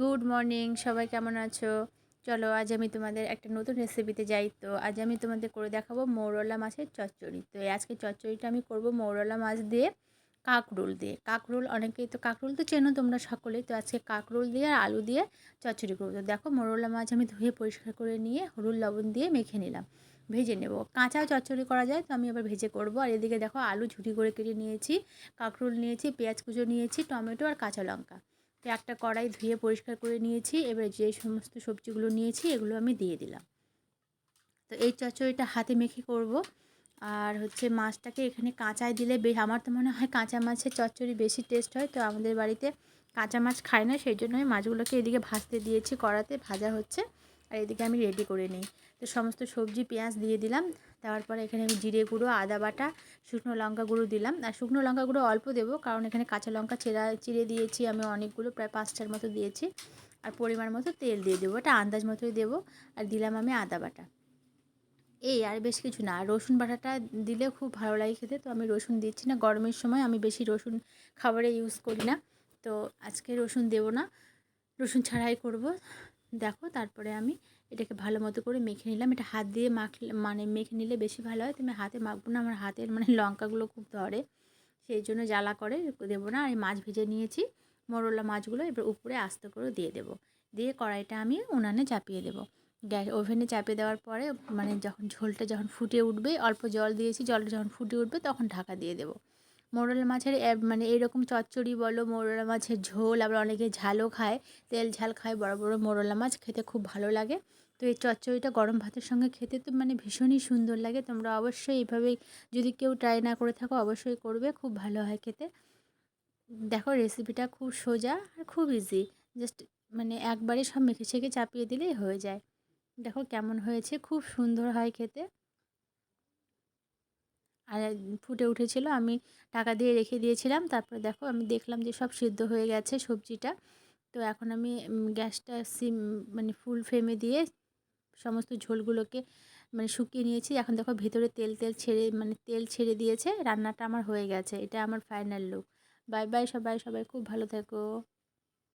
Good morning সবাই কেমন আছো? চলো, আজ আমি তোমাদের একটা নতুন রেসিপিতে যাই। তো আজ আমি তোমাদের করে দেখাবো মৌরলা মাছের চচ্চড়ি। তো আজকে চচ্চড়িটা আমি করব মৌরলা মাছ দিয়ে কাকরোল দিয়ে। কাকরোল, অনেকেই তো কাকরোল তো চেনো তোমরা সকলেই তো আজকে কাকরোল দিয়ে আর আলু দিয়ে চচ্চড়ি করব। তো দেখো, মৌরলা মাছ আমি ধুয়ে পরিষ্কার করে নিয়ে হলুদ লবণ দিয়ে মেখে নিলাম। ভেজে নেব। কাঁচাও চচ্চড়ি করা যায়, তো আমি আবার ভেজে করব। আর এদিকে দেখো, আলু ঝুটি করে কেটে নিয়েছি, কাঁকরোল নিয়েছি, পেঁয়াজ কুচো নিয়েছি, টমেটো আর কাঁচা লঙ্কা। তো একটা কড়াই ধুয়ে পরিষ্কার করে নিয়েছি। এবার যে সমস্ত সবজিগুলো নিয়েছি, এগুলো আমি দিয়ে দিলাম। তো এই চচ্চড়িটা হাতে মেখে করব। আর হচ্ছে মাছটাকে এখানে কাঁচায় দিলে বেশ, আমার তো মনে হয় কাঁচা মাছের চচ্চড়ি বেশি টেস্ট হয়। তো আমাদের বাড়িতে কাঁচা মাছ খায় না, সেই জন্য আমি মাছগুলোকে এদিকে ভাজতে দিয়েছি কড়াতে, ভাজা হচ্ছে। আর এদিকে আমি রেডি করে নিই। তো সমস্ত সবজি, পেঁয়াজ দিয়ে দিলাম। দেওয়ার পরে এখানে আমি জিরে গুঁড়ো, আদা বাটা, শুকনো লঙ্কা গুঁড়ো দিলাম। আর শুকনো লঙ্কা গুঁড়ো অল্প দেবো, কারণ এখানে কাঁচা লঙ্কা চেরা চিড়ে দিয়েছি আমি অনেকগুলো, প্রায় পাঁচটার মতো দিয়েছি। আর পরিমাণ মতো তেল দিয়ে দেবো এটা আন্দাজ মতোই দেবো। আর দিলাম আমি আদা বাটা। এই আর বেশ কিছু না রসুন বাটাটা দিলে খুব ভালো লাগে খেতে। তো আমি রসুন দিচ্ছি না, গরমের সময় আমি বেশি রসুন খাবারে ইউজ করি না। তো আজকে রসুন দেবো না, রসুন ছাড়াই করব। দেখো তারপরে আমি এটাকে ভালো মতো করে মেখে নিলাম। এটা হাত দিয়ে মাখলে মানে মেখে নিলে বেশি ভালো হয়। তুমি হাতে মাখবো না, আমার হাতের মানে লঙ্কাগুলো খুব ধরে। সেই জন্য জ্বালা করে দেবো না। আর মাছ ভেজে নিয়েছি মরলা মাছগুলো। এবার উপরে আস্তে করে দিয়ে দেবো। দিয়ে কড়াইটা আমি উনানে চাপিয়ে দেবো। গ্যাস ওভেনে চাপিয়ে দেওয়ার পরে মানে যখন ঝোলটা যখন ফুটে উঠবে, অল্প জল দিয়েছি, জলটা যখন ফুটে উঠবে তখন ঢাকা দিয়ে দেবো। মোরলা মাছের মানে এরকম চচ্চড়ি বলো, মোরলা মাছের ঝোল, আবার অনেকে ঝালও খায়, তেল ঝাল খায়, বড় বড় মোরলা মাছ খেতে খুব ভালো লাগে। তো এই চচ্চড়িটা গরম ভাতের সঙ্গে খেতে তো মানে ভীষণই সুন্দর লাগে, তোমরা অবশ্যই এইভাবেই যদি কেউ ট্রাই না করে থাকো, অবশ্যই করবে, খুব ভালো হয় খেতে। দেখো রেসিপিটা খুব সোজা আর খুব ইজি জাস্ট মানে একবারে সব মেখে ছেঁকে চাপিয়ে দিলেই হয়ে যায়। দেখো কেমন হয়েছে, খুব সুন্দর হয় খেতে। ফুটে উঠেছিল। আমি টাকা দিয়ে রেখে দিয়েছিলাম। তারপরে দেখো আমি দেখলাম যে সব সিদ্ধ হয়ে গেছে সবজিটা। তো এখন আমি গ্যাসটা সিম মানে ফুল ফ্লেমে দিয়ে সমস্ত ঝোলগুলোকে মানে শুকিয়ে নিয়েছি। এখন দেখো ভেতরে তেল তেল ছেড়ে মানে তেল ছেড়ে দিয়েছে। রান্নাটা আমার হয়ে গেছে। এটা আমার ফাইনাল লুক বাই বাই সবাই সবাই খুব ভালো থেকো।